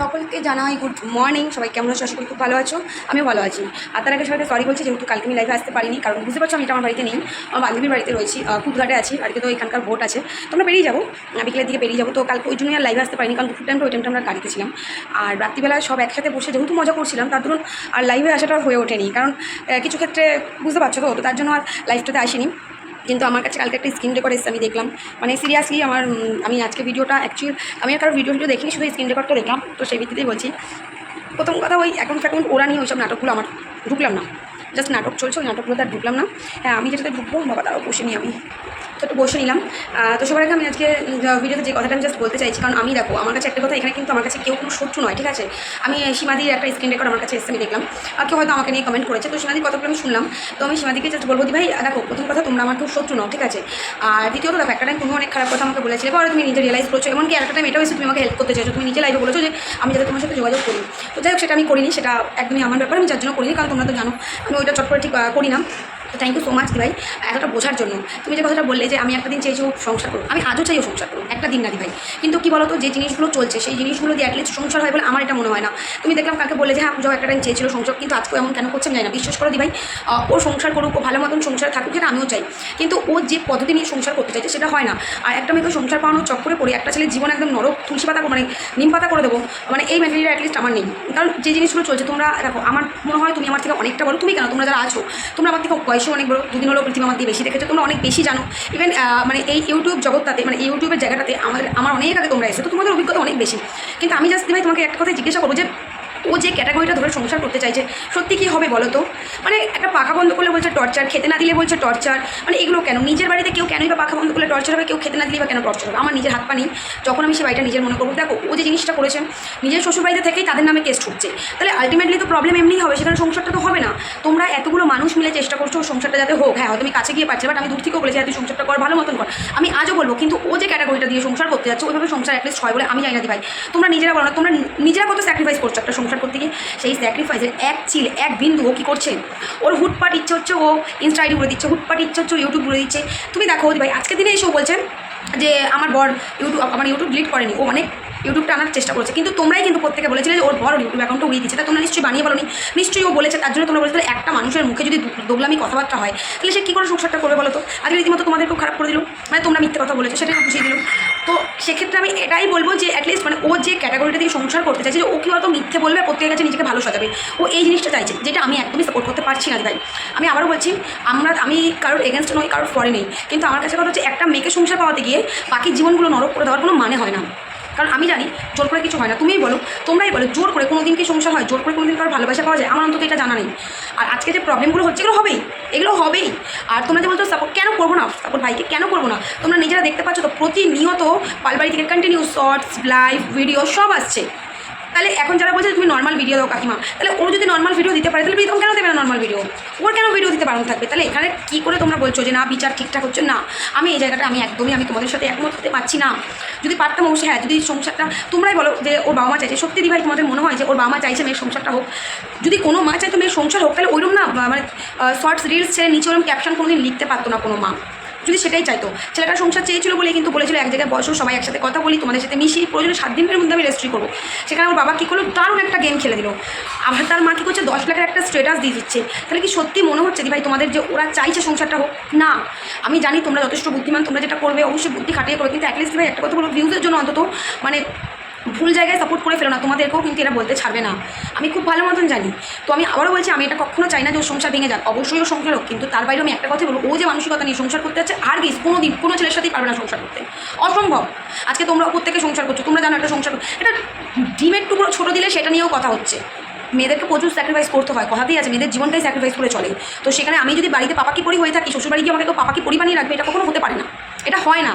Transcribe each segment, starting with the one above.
সকলকে জানাই good morning সবাই কেমন আছো? করি খুব ভালো আছো। আমিও ভালো আছি। আর তার আগে সবাইকে সরি বলছি, যেহেতু কালকে আমি লাইভে আসতে পারিনি, কারণ বুঝতে পারছ আমি আমার বাড়িতে নেই। আমার বান্ধবীর বাড়িতে রয়েছি কুদঘাটে আছি আজকে তো এখানকার ভোট আছে। তো আমরা বেরিয়ে যাব বিকেলের দিকে বেরিয়ে যাব। তো কালকে ওই জন্যই আর লাইভে আসতে পারিনি, কারণ দুপুর টাইমটা ওই টাইমটা আমরা গাড়িতে ছিলাম। আর রাত্রিবেলা সব একসাথে বসে যেহেতু মজা করছিলাম, তার দরুন আর লাইভে আসাটা হয়ে ওঠেনি। কারণ কিছু ক্ষেত্রে বুঝতে পারছ তো তার জন্য আর লাইভটাতে আসিনি। কিন্তু আমার কাছে কালকে একটা স্ক্রিন রেকর্ড এসেছে, আমি দেখলাম। মানে সিরিয়াসলি আমার আমি আজকে ভিডিওটা অ্যাকচুয়ালি আমি আর কারও ভিডিও ভিডিও দেখিনি, শুধু স্ক্রিন রেকর্ডটা দেখলাম, তো সেই ভিত্তিতেই বলছি। প্রথম কথা ওই অ্যাকাউন্ট ফ্যাকাউন্ট ওরা নিয়ে ওইসব নাটকগুলো আমার ঢুকলাম না। জাস্ট নাটক চলছে, ওই নাটকগুলো আর ঢুকলাম না। হ্যাঁ আমি যেটাতে ঢুকবো, বাবা, তারাও বসে নিই আমি। একটু বসে নিলাম। তো সবার আগে আমি আজকে ভিডিওতে যে কথাটা আমি জাস্ট বলতে চাইছি, কারণ আমি দেখো, আমার কাছে একটা কথা এখানে কিন্তু আমার কাছে কেউ কোনো শত্রু নয়, ঠিক আছে? আমি সীমাদির একটা স্ক্রিন রেকর্ড আমার কাছে এসে আমি দেখলাম। আর কেউ হয়তো আমাকে নিয়ে কমেন্ট করেছে। তো সীমাদির কথাগুলো আমি শুনলাম। তো আমি সীমাদিকে জাস্ট বলব ভাই দেখো, প্রথম কথা তোমরা আমার কেউ শত্রু নও, ঠিক আছে? আর দ্বিতীয়ত দেখো, একটা টাইম তুমি অনেক খারাপ কথা আমাকে বলেছিলে। পরে তুমি নিজে রিয়েলাইজ করছ। এমনকি একটা টাইম এটাও এসে তুমি আমাকে হেল্প করতে চাইছো। তুমি নিজে লাইভে বলেছ যে, আমি যাতে তোমার সাথে যোগাযোগ করি। তো যাই হোক, সেটা আমি করিনি, সেটা একদমই আমার ব্যাপার। আমি যার জন্য করিনি, কারণ তোমরা তো জানো, আমি ওইটা চট করে ঠিক করি না। তো থ্যাংক ইউ সো মাচ ভাই এতটা বোঝার জন্য। তুমি যে কথাটা বললে যে আমি একটা দিন চাইছি ও সংসার করুন আমি আজও চাইও সংসার করুন একটা দিন না ভাই কিন্তু কি বলতো, যে জিনিসগুলো চলছে, সেই জিনিসগুলো দিয়ে অ্যাটলিস্ট সংসার হয় বলে আমার এটা মনে হয় না। তুমি দেখলাম কালকে বলে যে হ্যাঁ পুজো একটা টাইম চেয়েছিল সংসার, কিন্তু আজকে এমন কেন করছে আমি জানি না। বিশ্বাস করো দি ভাই ও সংসার করুক, ও ভালো মতন সংসার থাকুক যেটা আমিও চাই। কিন্তু ও যে পদ্ধতি নিয়ে সংসার করতে চাইছে সেটা হয় না। আর একটা মেয়েকে সংসার পাওয়ানোর চক্করে পড়ে একটা ছেলে জীবন একদম নরক, তুলসী পাতা মানে নিম পাতা করে দেবো মানে এই মেন্টালিটি অ্যাটলিস্ট আমার নেই। কারণ যে জিনিসগুলো চলছে, তোমরা দেখো, আমার মনে হয় তুমি আমার থেকে অনেকটা বড়। তুমি কেন? তোমরা যারা আছো, তোমরা আমার থেকে অনেক বড়, দুদিন হলো পৃথিবী আমার দিয়ে বেশি দেখেছ, তোমরা অনেক বেশি জানো। ইভেন মানে এই ইউটিউব জগৎটাতে মানে ইউটিউবের জায়গাটাতে আমাদের, আমার অনেক আগে তোমরা এসে তো তোমাদের অভিজ্ঞতা অনেক বেশি। কিন্তু আমি জাস্ট ভাই তোমাকে একটা কথা জিজ্ঞাসা করব যে ও যে ক্যাটাগরিটা ধরে সংসার করতে চাইছে, সত্যি কি হবে বলো তো? মানে একটা পাখা বন্ধ করলে বলছে টর্চার খেতে না দিলে বলছে টর্চার মানে এগুলো কেন? নিজের বাড়িতে কেউ কেনই বা পাখা বন্ধ করলে টর্চার হবে, কেউ খেতে না দিলে বা কেন টর্চার হবে? আমার নিজের হাত পা নেই, যখন আমি সে বাড়িটা নিজের মনে করব। দেখো, ও যে জিনিসটা করেছে, নিজের শ্বশুর বাড়িতে থেকেই তাদের নামে কেস ঠুকছে তাহলে আলটিমেটলি তো প্রবলেম এমনিই হবে, সেখানে সংসারটা তো হবে না। তোমরা এতগুলো মানুষ মিলে চেষ্টা করছ সংসারটা যাতে হোক। হ্যাঁ আমি কাছে গিয়ে পাচ্ছি বাট আমি দূর থেকেও বলেছি হ্যাঁ তুই সংসারটা কর ভালো মতন কর। আমি আজও বলব, কিন্তু ও যে ক্যাটাগরিটা দিয়ে সংসার করতে যাচ্ছে, ওইভাবে সংসার অ্যাটলিস্ট হয় বলে আমি জানি না, ভাই। তোমরা নিজেরা বলো না, তোমরা নিজেরা কত স্যাক্রিফাইস করছ একটা সংসার করতে গিয়ে সেই স্যাক্রিফাইসের এক চিল, এক বিন্দু ও কী করছে? ওর হুটপাট ইচ্ছে হচ্ছে ও ইনস্টা আইডি করে দিচ্ছে, হুটপাট ইচ্ছে হচ্ছে ইউটিউব করে দিচ্ছে। তুমি দেখো ভাই আজকের দিনে এসেও বলছেন যে, আমার বর ইউটিউব আমার ইউটিউব ডিলিট করেনি, ও অনেক ইউটিউবটা আনার চেষ্টা করেছে। কিন্তু তোমরাই কিন্তু প্রত্যেকে বলেছিলে যে, ওর বড় ইউটিউব অ্যাকাউন্টটা উড়িয়ে দিচ্ছে। তা তোমরা নিশ্চয়ই বানিয়ে বলো নিশ্চয়ই ও বলেছে, তার জন্য তোমরা বলেছিলে একটা মানুষের মুখে যদি দোগলামি কথাবার্তা হয়, তাহলে সে কী করে সংসারটা করবে বলো তো? আজকে রীতিমতো তোমাদের খুব খারাপ করে দিল। মানে তোমরা মিথ্যে কথা বলেছ, সেটাই বুঝিয়ে দিল। তো সেক্ষেত্রে আমি এটাই বলব যে অ্যাটলিস্ট মানে ও যে ক্যাটাগরিটা দিয়ে সংসার করতে চাইছে যে ও কি হয়তো মিথ্যে বলবে, প্রত্যেকের কাছে নিজেকে ভালো সাজাবে। ও এই জিনিসটা চাইছে, যেটা আমি একদমই সাপোর্ট করতে পারছি না তাই আমি আবারও বলছি, আমরা, আমি কারোর এগেনস্ট নই, কারোর ফরে নেই। কিন্তু আমার কাছে কথা হচ্ছে, একটা মেয়েকে সংসার পাওয়াতে গিয়ে বাকি জীবনগুলো নরক করে দেওয়ার কোনো মানে হয় না। কারণ আমি জানি জোর করে কিছু হয় না। তুমিই বলো, তোমরাই বলো, জোর করে কোনো দিন কি সংসার হয়? জোর করে কোনো দিন কারোর ভালোবাসা পাওয়া যায়? আমার অন্তত এটা জানা নেই। আর আজকে যে প্রবলেমগুলো হচ্ছে, এগুলো হবেই। এগুলো হবেই। আর তোমরা যে বলছো সাপোর্ট কেন করব না? সাপোর্ট ভাইকে কেন করব না? তোমরা নিজেরা দেখতে পাচ্ছ তো প্রতিনিয়ত পালবাড়ি থেকে কন্টিনিউ শর্টস লাইভ ভিডিও সব আসছে। তাহলে এখন যারা বলছে তুমি নর্মাল ভিডিও দাও কাকিমা, তাহলে ওর যদি নর্মাল ভিডিও দিতে পারে, তাহলে প্রীতম কেন দেবে না নর্মাল ভিডিও ওর কেন ভিডিও দিতে বারণ থাকবে? তাহলে এখানে কী করে তোমরা বলছো যে না, বিচার ঠিকঠাক হচ্ছে? না, আমি এই জায়গাটা আমি একদমই আমি তোমাদের সাথে একমত হতে পারছি না। যদি পারতাম অবশ্যই হ্যাঁ যদি সংসারটা তোমরাই বলো যে ওর বাবা মা চাইছে। সত্যি দিভাই, তোমাদের মনে হয় যে ওর বাবা মা চাইছে মেয়ের সংসারটা হোক? যদি কোনো মা চাই তো মেয়ের সংসার হোক, তাহলে ওইরকম না মানে শর্টস রিলস ছেড়ে নিচে ওরকম ক্যাপশন কোনোদিন লিখতে পারতো না কোনো মা। যদি সেটাই চাইতো। ছেলেটা সংসার চেয়েছিল বলে কিন্তু বলেছিল, এক জায়গায় বসো, সবাই একসাথে কথা বলি, তোমাদের সাথে মিশি। প্রয়োজনে সাত দিনের মধ্যে আমি রেজিস্ট্রি করব। সেখানে ওর বাবা কী করল, দারুণ একটা গেম খেলে দিল। আবার তার মা কী করছে, দশ লাখের একটা স্টেটাস দিয়ে দিচ্ছে। তাহলে কি সত্যি মনে হচ্ছে দি ভাই তোমাদের যে ওরা চাইছে সংসারটা হোক? না। আমি জানি তোমরা যথেষ্ট বুদ্ধিমান, তোমরা যেটা করবে, অবশ্যই বুদ্ধি খাটিয়ে করবে, কিন্তু অ্যাটলিস্ট ভাই একটা কথা বলব ভিউজের জন্য অন্তত মানে ভুল জায়গায় সাপোর্ট করে ফেলো না, তোমাদেরকেও কিন্তু এরা বলতে ছাড়বে না। আমি খুব ভালো মতন জানি। তো আমি আবারও বলছি, আমি এটা কখনো চাই না যে ও সংসার ভেঙে যাক। অবশ্যই ও সংসার হোক, কিন্তু তার বাইরে আমি একটা কথা বলব, ও যে মানসিকতা নিয়ে সংসার করতে যাচ্ছে, আর গিস কোনো দিন, কোনো ছেলের সাথেই পারবে না সংসার করতে। অসম্ভব। আজকে তোমরা ওপর থেকে সংসার করছ, তোমরা জানো একটা সংসার এটা ডিমের টুকরো ছোটো দিলে সেটা নিয়েও কথা হচ্ছে। মেয়েদেরকে প্রচুর স্যাক্রিফাইস করতে হয়, কথাতেই আছে, মেয়েদের জীবনটাই স্যাক্রিফাইস করে চলে। তো সেখানে আমি যদি বাড়িতে পাপাকি পরি হয়ে থাকি, শ্বশুরবাড়ি গিয়ে আমাকে কেউ পাপাকি পরি রাখবে, এটা কখনো হতে পারে না। এটা হয় না।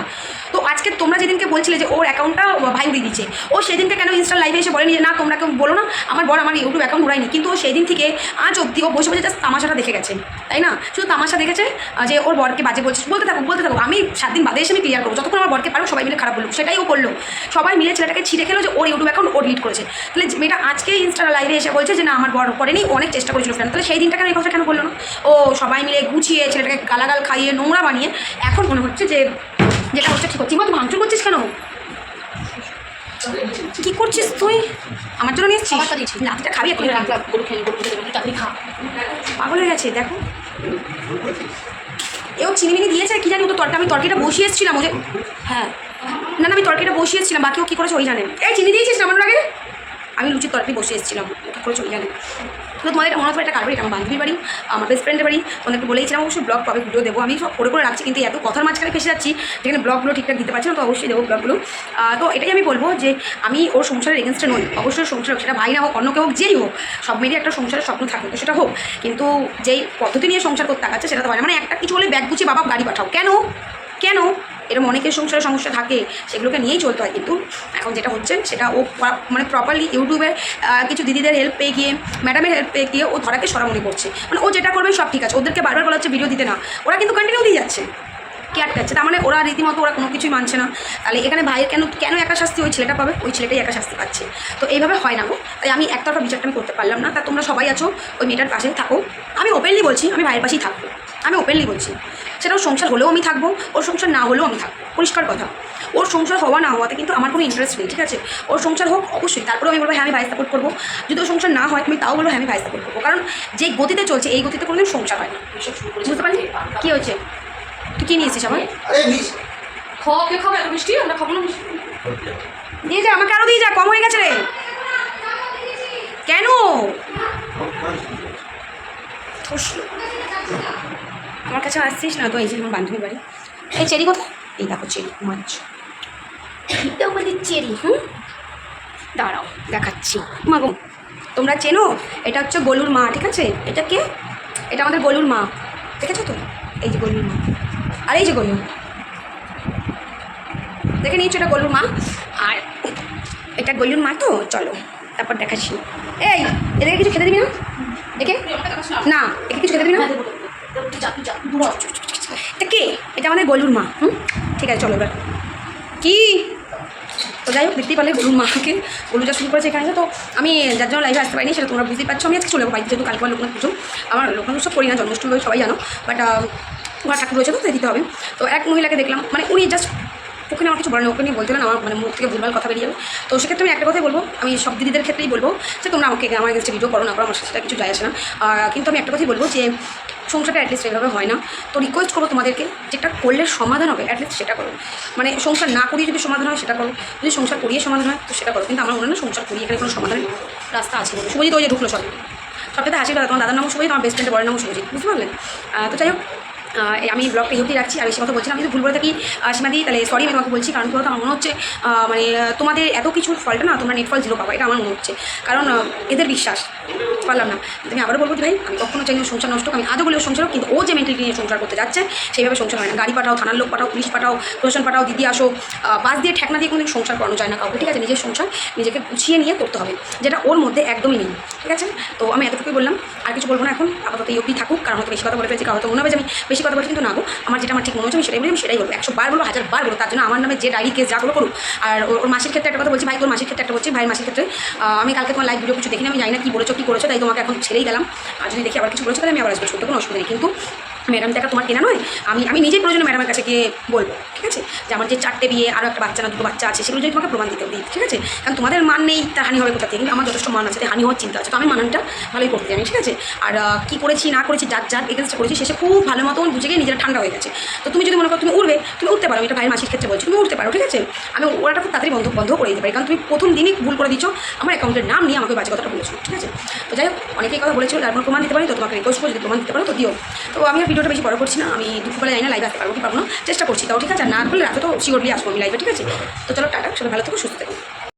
তো আজকে তোমরা যেদিনকে বলছিলে যে ওর অ্যাকাউন্টটা ভাই উড়িয়ে দিচ্ছে, ও সেদিনকে কেন ইনস্টা লাইভে এসে বলেনি যে, না, তোমরা কেউ বলো না, আমার বড় আমার ইউটিউব অ্যাকাউন্ট উড়ায়নি। কিন্তু ও সেই দিন থেকে আজ অব্দি ও বসে বসে জাস্ট তামাশাটা দেখে গেছে, তাই না? শুধু তামাশা দেখেছে যে ওর বরকে বাজে বলছিস বলতে থাকুক বলতে থাকুক, আমি সাত দিন বাদে এসে আমি ক্লিয়ার করব, যতক্ষণ আমার বরকে পারো, সবাই মিলে খারাপ বলুক, সেটাই ও করল। সবাই মিলে ছেলেটাকে ছিঁড়ে খেলো যে, ওর ইউটিউব অ্যাকাউন্ট ও ডিলিট করেছে। তাহলে মেয়েটা আজকে ইনস্টা লাইভে এসে বলছে যে, না, আমার বর করেনি, অনেক চেষ্টা করেছিল ফ্রেন্ড তাহলে সেই দিনটা কেন এই কথা কেন বলল না? ও সবাই মিলে গুছিয়ে ছেলেটাকে গালাগাল খাইয়ে নোংরা বানিয়ে এখন মনে হচ্ছে যে যেটা হচ্ছে ঠিক হচ্ছে মা তুই ভাঙচুর করছিস কেন? কি করছিস তুই? আমার জন্য নিয়ে এসছিস? খাবারটা দিয়েছি। লাতিটা খাবি এখন। গরু গরু খেয়ে দেবেন খা। পাগল হয়ে গেছে দেখো। এও চিনি মিনি দিয়েছে কি জানি ও তো তরকা আমি তরকারিটা বসিয়ে এসেছিলাম ওদের হ্যাঁ। না না আমি তরকারিটা বসিয়ে এসেছিলাম বাকি ও কী করেছে ওই জানেন এই চিনি দিয়েছিস আমার আগে আমি লুচির তরকারি বসিয়ে এসেছিলাম কী করেছে ওই জানেন তো তোমাদের মনে হচ্ছে একটা কার বাড়ি এটা আমার বান্ধবীর বাড়ি আমার বেস্ট ফ্রেন্ডের বাড়ি তোমাদেরকে বলেইছিলাম অবশ্যই ব্লগ কবে ভিডিও দেবো। আমি সব করে করে রাখছি কিন্তু এত কথার মাঝখানে ফেসে যাচ্ছি যেখানে ব্লগগুলো ঠিকঠাক দিতে পারছি না তো অবশ্যই দেবো ব্লগগুলো তো এটাই আমি বলব যে আমি ওর সংসারের এগেনস্টে নই। অবশ্যই সংসার হোক, সেটা ভাই না হোক অন্য কেউ হোক যেই হোক সব মিলিয়ে একটা সংসারের স্বপ্ন থাকবে তো সেটা হোক। কিন্তু যেই পদ্ধতি নিয়ে সংসার করতে তাকাচ্ছে সেটা তো হয় না। মানে একটা কিছু হলে ব্যাগ গুছিয়ে বাবা গাড়ি পাঠাও। কেন? কেন? এরকম অনেকের সংসারে সমস্যা থাকে, সেগুলোকে নিয়েই চলতে হয়। কিন্তু এখন যেটা হচ্ছে, সেটা ও মানে প্রপারলি ইউটিউবের কিছু দিদিদের হেল্প পেয়ে গিয়ে ম্যাডামের হেল্প পেয়ে গিয়ে ও ধরাকে সরামনি করছে। মানে ও যেটা করবে সব ঠিক আছে, ওদেরকে বারবার বলা হচ্ছে ভিডিও দিতে না। ওরা কিন্তু কন্টিনিউ দিয়ে যাচ্ছে। কে আটকাচ্ছে তার মানে ওরা রীতিমতো ওরা কোনো কিছুই মানছে না। তাহলে এখানে ভাইয়ের কেন কেন একা শাস্তি ওই ছেলেটা পাবে? ওই ছেলেটাই একা শাস্তি পাচ্ছে। তো এইভাবে হয় না গো। তাই আমি একতরফা বিচারটা আমি করতে পারলাম না। তা তোমরা সবাই আছো, ওই মেয়েটার পাশে থাকো। আমি ওপেনলি বলছি, আমি ভাইয়ের পাশেই থাকব। আমি ওপেনলি বলছি। সেটা ওর সংসার হলেও আমি থাকব ওর সংসার না হলেও আমি থাকব। পরিষ্কার কথা। ওর সংসার হওয়া না হওয়াতে কিন্তু আমার কোনো ইন্টারেস্ট নেই ঠিক আছে? ওর সংসার হোক অবশ্যই। তারপরেও আমি বলব হ্যাঁ আমি ভাই সাপোর্ট করব। যদি ওর সংসার না হয় আমি তাও বলব হ্যাঁ আমি ভাই সাপোর্ট করব। কারণ যে গতিতে চলছে এই গতিতে কোনোদিন সংসার হয় না। বুঝতে পারলি? কী হয়েছে? তুই কী নিয়েছিস আমার আরে মিস খাওয়া কে খাবে? এত মিষ্টি? আমরা খাব না দিয়ে যা আমাকে আরও দিয়ে যা কম হয়ে গেছে রে। কেন। আমার কাছে আসছিস না তো এই যে আমার বান্ধবীর বাড়ি। এই চেরি কোথায়? এই দেখো চেরি মাছ। এটা বলি চেরি। হুম? দাঁড়াও দেখাচ্ছি। মাগো তোমরা চেনো? এটা হচ্ছে গলুর মা ঠিক আছে? এটা কে? এটা আমাদের গলুর মা। দেখেছ তো? এই যে গলুর মা। আর এই যে গলু দেখে নিয়েছো এটা গলুর মা? আর এটা গলুর মা তো? চলো তারপর দেখাচ্ছি। এই এদেরকে কিছু খেতে দিবি না? দেখাস না না একে কিছু খেতে দিবি না? এটা কে? এটা আমাদের গলুর মা, হুম? ঠিক আছে, চলো এবার। কি? তো যাই হোক, দেখতেই পারলে গরুর মাকে। গরু যা শুরু করেছে এখানে, তো আমি যার জন্য লাইভে আসতে পারিনি, সেটা তোমরা বুঝতেই পারছ। আমি আজকে চলে যাব বাড়িতে, যেহেতু কালকে লোকনাথ পুজো। আমার লোকনাথ উৎসব করি না, জন্মাষ্টমী সবাই জানো। বাট ঘর ঠাকুর রয়েছে তো দিতে হবে। তো এক মহিলাকে দেখলাম মানে উনি জাস্ট ওখানে আমার কিছু বলেন ওকে নিয়ে বলতে না আমার মানে মুখ থেকে ভুলভাল কথা বেরিয়ে যাবে। তো সেক্ষেত্রে আমি একটা কথাই বলব, আমি সব দিদিদের ক্ষেত্রেই বলব যে তোমরা আমাকে আমার কাছে ভিডিও করো, না করো, আমার সেটা কিছু যায় আসে না। কিন্তু আমি একটা কথাই বলব যে সংসারটা অ্যাটলিস্ট এভাবে হয় না। তো রিকোয়েস্ট করব তোমাদেরকে যেটা করলে সমাধান হবে অ্যাটলিস্ট সেটা করো। মানে সংসার না করিয়ে যদি সমাধান হয় সেটা করো। যদি সংসার করিয়ে সমাধান হয় তো সেটা করো। কিন্তু আমার মনে হয় না সংসার করিয়ে এখানে কোনো সমাধান রাস্তা আছে। বলে শুভজিৎ ওই যে ঢুকলো সব সবটাতে হাসি কথা তোমার দাদার নামও শুভজিৎ আমার বেস্ট ফ্রেন্ডের বড় নামও শুভজিৎ, বুঝতে পারলেন তো যাই হোক আমি ব্লগটা ইউটি রাখছি, আর বেশি কথা বলছিলাম যদি ভুল বলে থাকি। সীমা দিই তাহলে সরি আমি তোমাকে বলছি, কারণ কি বলতো আমার মনে হচ্ছে মানে তোমাদের এত কিছুর ফলটা না, তোমরা নেট ফল জিরো পাবা, এটা আমার মনে হচ্ছে। কারণ এদের বিশ্বাস, পারলাম না। তুমি আবারও বলব ভাই, আমি কখনো ওর সংসার নষ্ট আমি আজও বলি ওর সংসার কিন্তু ও যে মেন্টালিটি নিয়ে সংসার করতে যাচ্ছে, সেইভাবে সংসার হয় না। গাড়ি পাঠাও, থানার লোক পাঠাও, পুলিশ পাঠাও, প্রশাসন পাঠাও, দিদি আসো বাস দিয়ে ঠেকনা দিয়ে কোনোদিন সংসার করানো যায় না কাউকে, ঠিক আছে? নিজের সংসার নিজেকে গুছিয়ে নিয়ে করতে হবে, যেটা ওর মধ্যে একদমই নেই, ঠিক আছে? তো আমি এতটুকুই বললাম, আর কিছু বলব না এখন, আপাতত এই অবধি থাকুক, কারণ হয়তো বেশি কথা বলে ফেলছি, কারণ হয়তো মনে হবে যে আমি বেশি কথা বলছি কিন্তু না গো। আমার যেটা আমার ঠিক মনে হচ্ছে, আমি সেটাই আমি সেটাই বলব। একশো বার হাজার বার বলো তার জন্য আমার নামে যে ডায়েরি কেস যাগুলো করুক। আর ওর মাসের মাসির ক্ষেত্রে একটা কথা বলছি, ভাই, তোর মাসের ক্ষেত্রে একটা বলছি ভাই মাসির ক্ষেত্রে আমি কালকে তোমার লাইভ ভিডিও কিছু দেখিনি, আমি জানি না কি বলেছ, কি করেছ, তাই তোমাকে এখন ছেড়েই গেলাম। আর যদি দেখি আবার কিছু বলেছ, তাহলে আমি আবার আসব ছোটো কোনো অসুবিধা নেই। কিন্তু ম্যাডাম দেখা তোমার কেনা নয়, আমি আমি নিজেই প্রয়োজনে ম্যাডামের কাছে গিয়ে বলব, ঠিক আছে? যে আমার যে চারটে বিয়ে আরও একটা বাচ্চা না, দুটো বাচ্চা আছে, সেগুলো যদি তোমাকে প্রমাণ দিতে দিই, ঠিক আছে? কারণ তোমাদের মান নেই, তার হানি হবে কোথা থেকে? কিন্তু আমার যথেষ্ট মান আছে হানি হওয়ার চিন্তা আছে, তো আমি মানটা ভালোই করতে জানি, ঠিক আছে? আর কী করেছি, না করেছি, যার যার এগেনস্টে করেছি শেষে খুব ভালো মতন বুঝে গিয়ে নিজেরা ঠান্ডা হয়ে গেছে। তো তুমি যদি মনে করো তুমি উঠবে তুমি উঠতে পারো, এটা ভাইয়ের মাসির ক্ষেত্রে বলছি, তুমি উঠতে পারো, ঠিক আছে? আমি ওরাটা খুব তাড়াতাড়ি বন্ধ বন্ধ করে দিতে পারি, কারণ তুমি প্রথম দিনই ভুল করে দিচ্ছ আমার অ্যাকাউন্টের নাম নিয়ে আমাকে বাজে কথাটা বলেছ, ঠিক আছে? তো যাই হোক, অনেকেই কথা বলেছিল, তারপর প্রমাণ দিতে পারি তো তোমাকে রিকোয়েস্ট করে যদি প্রমাণ দিতে পারো, তো দিও। তো আমি ভিডিওটা বেশি বড় করছি না, আমি দুপুরবেলা যাই না লাইভে আসতে পারব কি পারব না, চেষ্টা করছি। তাও ঠিক আছে, আর না করলে রাতে তো শিওরলি আসব আমি লাইভে ঠিক আছে? তো চলো, টাটা, সবাই ভালো থেকো, সুস্থ থেকো।